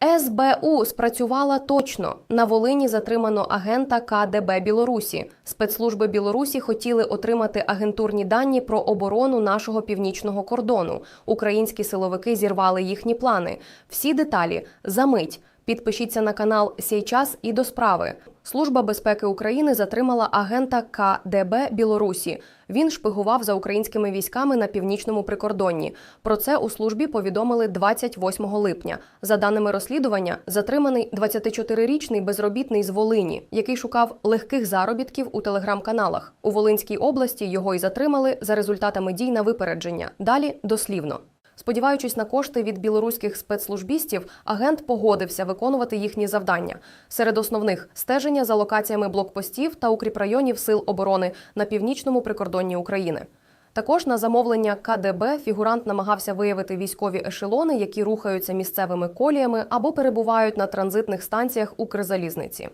СБУ спрацювала точно. На Волині затримано агента КДБ Білорусі. Спецслужби Білорусі хотіли отримати агентурні дані про оборону нашого північного кордону. Українські силовики зірвали їхні плани. Всі деталі за мить. Підпишіться на канал «Сей час» і до справи. Служба безпеки України затримала агента КДБ Білорусі. Він шпигував за українськими військами на північному прикордонні. Про це у службі повідомили 28 липня. За даними розслідування, затриманий 24-річний безробітний з Волині, який шукав легких заробітків у телеграм-каналах. У Волинській області його й затримали за результатами дій на випередження. Далі дослівно. Сподіваючись на кошти від білоруських спецслужбістів, агент погодився виконувати їхні завдання. Серед основних стеження за локаціями блокпостів та укріпрайонів сил оборони на північному прикордонні України. Також на замовлення КДБ фігурант намагався виявити військові ешелони, які рухаються місцевими коліями або перебувають на транзитних станціях Укрзалізниці.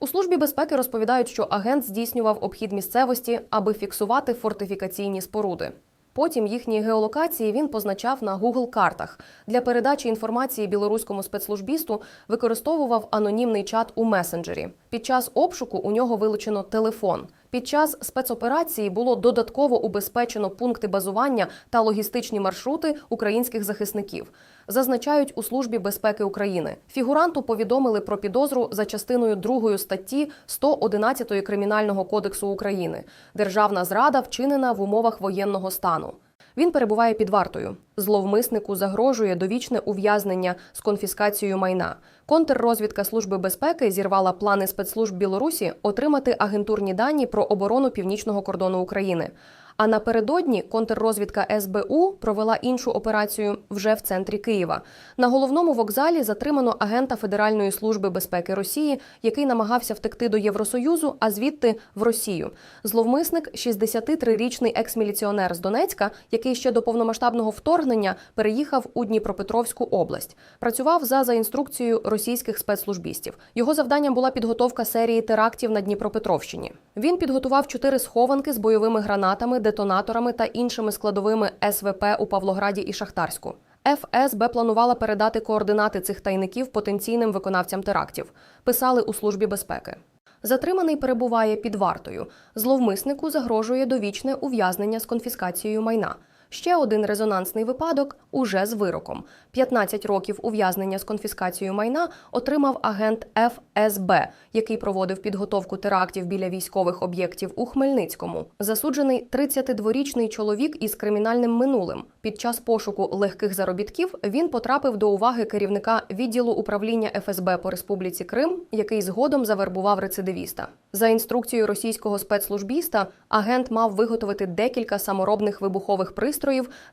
У службі безпеки розповідають, що агент здійснював обхід місцевості, аби фіксувати фортифікаційні споруди. Потім їхні геолокації він позначав на Google картах. Для передачі інформації білоруському спецслужбісту використовував анонімний чат у месенджері. Під час обшуку у нього вилучено телефон. Під час спецоперації було додатково убезпечено пункти базування та логістичні маршрути українських захисників. Зазначають у службі безпеки України. Фігуранту повідомили про підозру за частиною 2 статті 111 Кримінального кодексу України. Державна зрада вчинена в умовах воєнного стану. Він перебуває під вартою. Зловмиснику загрожує довічне ув'язнення з конфіскацією майна. Контррозвідка Служби безпеки зірвала плани спецслужб Білорусі отримати агентурні дані про оборону північного кордону України. А напередодні контррозвідка СБУ провела іншу операцію вже в центрі Києва. На головному вокзалі затримано агента Федеральної служби безпеки Росії, який намагався втекти до Євросоюзу, а звідти в Росію. Зловмисник 63-річний екс-міліціонер з Донецька, який ще до повномасштабного вторгнення переїхав у Дніпропетровську область. Працював за за інструкцією російських спецслужбістів. Його завданням була підготовка серії терактів на Дніпропетровщині. Він підготував чотири схованки з бойовими гранатами, детонаторами та іншими складовими СВП у Павлограді і Шахтарську. ФСБ планувала передати координати цих тайників потенційним виконавцям терактів. Писали у службі безпеки. Затриманий перебуває під вартою. Зловмиснику загрожує довічне ув'язнення з конфіскацією майна. Ще один резонансний випадок уже з вироком. 15 років ув'язнення з конфіскацією майна отримав агент ФСБ, який проводив підготовку терактів біля військових об'єктів у Хмельницькому. Засуджений 32-річний чоловік із кримінальним минулим. Під час пошуку легких заробітків він потрапив до уваги керівника відділу управління ФСБ по Республіці Крим, який згодом завербував рецидивіста. За інструкцією російського спецслужбіста, агент мав виготовити декілька саморобних вибухових пристроїв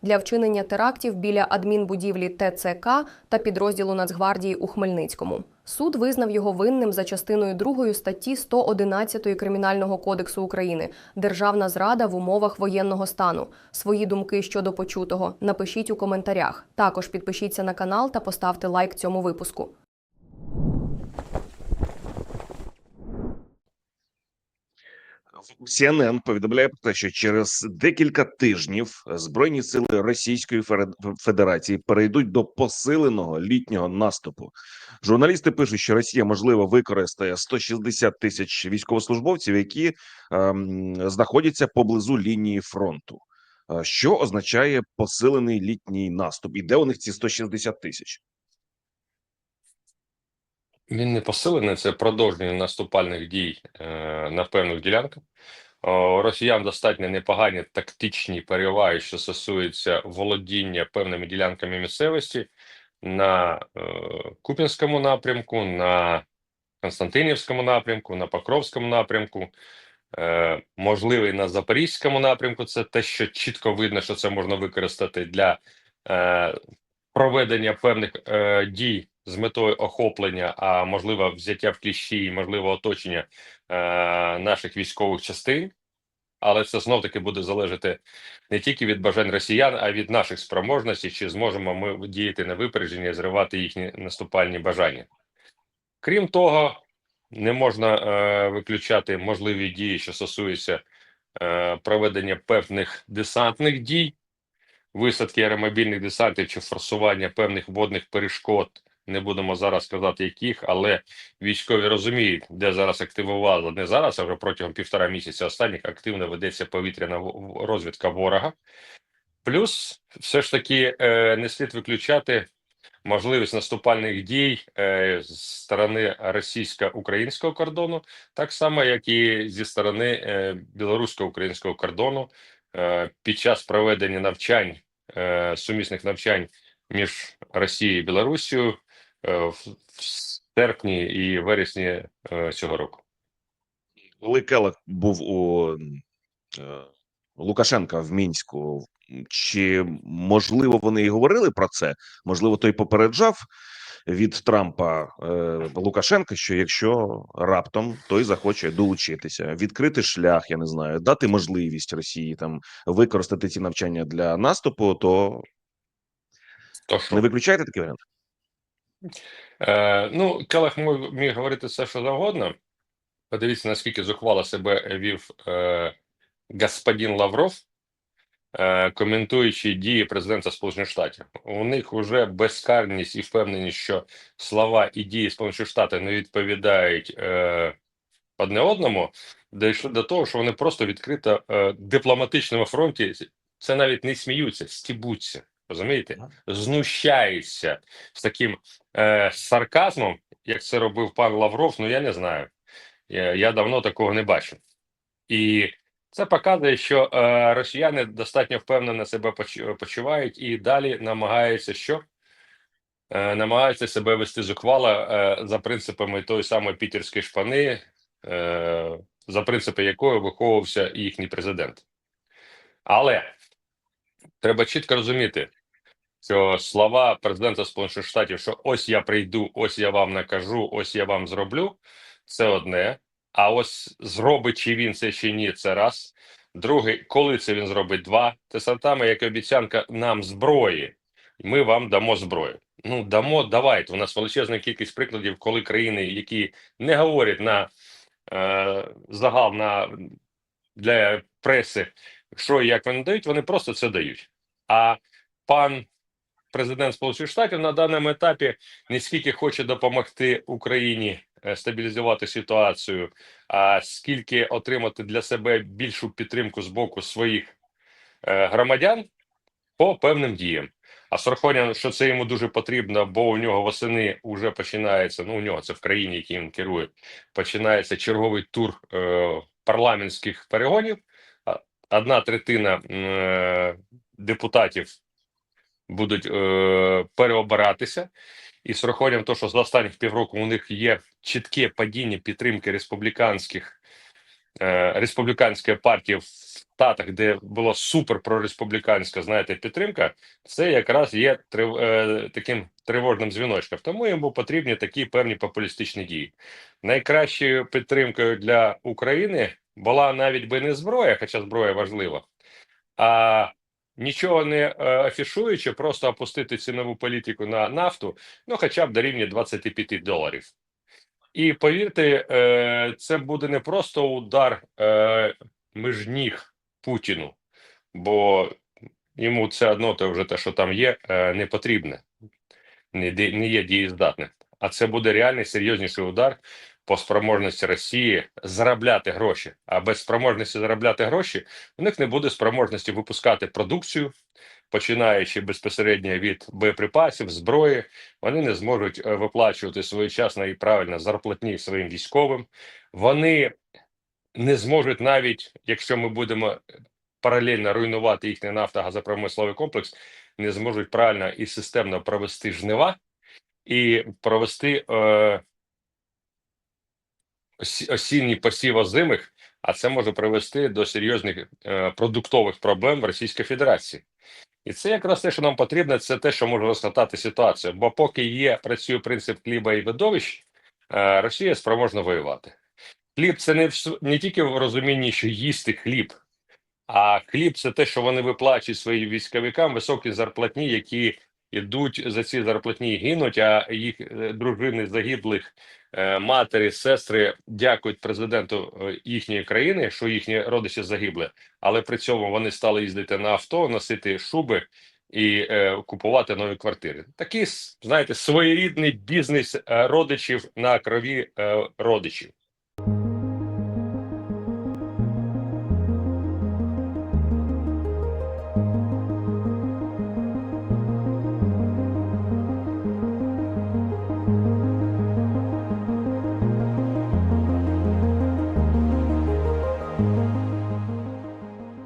для вчинення терактів біля адмінбудівлі ТЦК та підрозділу Нацгвардії у Хмельницькому. Суд визнав його винним за частиною 2 статті 111 Кримінального кодексу України Державна зрада в умовах воєнного стану. Свої думки щодо почутого напишіть у коментарях. Також підпишіться на канал та поставте лайк цьому випуску. CNN повідомляє про те, що через декілька тижнів збройні сили Російської Федерації перейдуть до посиленого літнього наступу. Журналісти пишуть, що Росія можливо використає 160 тисяч військовослужбовців, які ем, знаходяться поблизу лінії фронту. Е, Що означає посилений літній наступ? І де у них ці 160 тисяч? Він не посилений, це продовження наступальних дій е, на певних ділянках. Росіян достатньо непогані тактичні переваги, що стосуються володіння певними ділянками місцевості на е, Куп'янському напрямку, на Константинівському напрямку, на Покровському напрямку, е, можливий на Запорізькому напрямку. Це те, що чітко видно, що це можна використати для проведення певних дій з метою охоплення, а можливо, взяття в кліщі, і, можливо, оточення е, наших військових частин. Але це знов таки буде залежати не тільки від бажань росіян, а від наших спроможностей, чи зможемо ми діяти на випередження і зривати їхні наступальні бажання. Крім того, не можна е, виключати можливі дії, що стосуються е, проведення певних десантних дій, висадки аеромобільних десантів чи форсування певних водних перешкод Не будемо зараз казати, яких, але військові розуміють, де зараз активували не зараз, а вже протягом півтора місяця останніх активно ведеться повітряна розвідка ворога. Плюс, все ж таки, е, не слід виключати можливість наступальних дій е, з сторони російсько-українського кордону, так само, як і зі сторони е, білорусько-українського кордону під час проведення навчань, сумісних навчань між Росією і Білорусією в в серпні і вересні е, цього року. Коли Келах був у е, Лукашенка в Мінську, чи можливо вони і говорили про це? Можливо, той попереджав від Трампа е, Лукашенка, що якщо раптом той захоче долучитися, відкрити шлях, я не знаю, дати можливість Росії там використати ці навчання для наступу, то То що? не виключаєте такий варіант? Е, ну, Келех міг, міг говорити все, що завгодно. Подивіться, наскільки зухвало себе вів е, господин Лавров, е, коментуючи дії президента Сполучених Штатів. У них вже безкарність і впевненість, що слова і дії Сполучених Штатів не відповідають е, одне одному, дійшли до того, що вони просто відкрито е, дипломатичному фронті це навіть не сміються, стібуться. Розумієте? Знущаються з таким е, сарказмом, як це робив пан Лавров, ну я не знаю. Я, я давно такого не бачив. І це показує, що е, росіяни достатньо впевнено себе почувають і далі намагаються що? Е, намагаються себе вести зухвало е, за принципами тої самої пітерської шпани, е, за принципи якої виховувався їхній президент. Але треба чітко розуміти, що слова президента Сполучених Штатів, що ось я прийду, ось я вам накажу, ось я вам зроблю, це одне. А ось зробить чи він це чи ні, це раз. Друге, коли це він зробить два, це саме як обіцянка нам зброї. Ми вам дамо зброю. Ну дамо, давайте. У нас величезна кількість прикладів, коли країни, які не говорять на е, загал на для преси, що і як вони дають, вони просто це дають. А пан президент Сполучених Штатів на даному етапі не скільки хоче допомогти Україні е, стабілізувати ситуацію, а скільки отримати для себе більшу підтримку з боку своїх е, громадян по певним діям. А урахуванням, що це йому дуже потрібно, бо у нього восени вже починається. Ну у нього це в країні, який він керує, починається черговий тур е, парламентських перегонів. Одна третина е, депутатів будуть е, переобиратися, і з урахуванням того, що за останніх півроку у них є чітке падіння підтримки республіканських е, республіканської партії в штатах, де була супер прореспубліканська, знаєте, підтримка, це якраз є трив, е, таким тривожним дзвіночком. Тому йому потрібні такі певні популістичні дії. Найкращою підтримкою для України була навіть би не зброя, хоча зброя важлива, а нічого не е, афішуючи, просто опустити цінову політику на нафту, ну хоча б до рівня 25 доларів. І повірте, е, це буде не просто удар е, між ніг Путіну, бо йому це одно те вже те, що там є, не потрібне, не, є дієздатним. А це буде реальний серйозніший удар по спроможності Росії заробляти гроші. А без спроможності заробляти гроші у них не буде спроможності випускати продукцію, починаючи безпосередньо від боєприпасів, зброї, вони не зможуть е, виплачувати своєчасно і правильно зарплатні своїм військовим. Вони не зможуть навіть, якщо ми будемо паралельно руйнувати їхній нафтогазопромисловий комплекс, не зможуть правильно і системно провести жнива і провести е, осінній посів озимих, а це може привести до серйозних е, продуктових проблем в Російській Федерації. І це якраз те, що нам потрібно, це те, що може розкатати ситуацію. Бо поки є працює принцип хліба і видовищ, е, Росія спроможна воювати. Хліб це не, не тільки в розумінні, що їсти хліб, а хліб це те, що вони виплачують своїм військовикам високі зарплатні, які йдуть за ці зарплатні гинуть, а їх е, дружини загиблих, матері, сестри дякують президенту е, їхньої країни, що їхні родичі загибли, але при цьому вони стали їздити на авто, носити шуби і е, купувати нові квартири. Такий, знаєте, своєрідний бізнес е, родичів на крові е, родичів.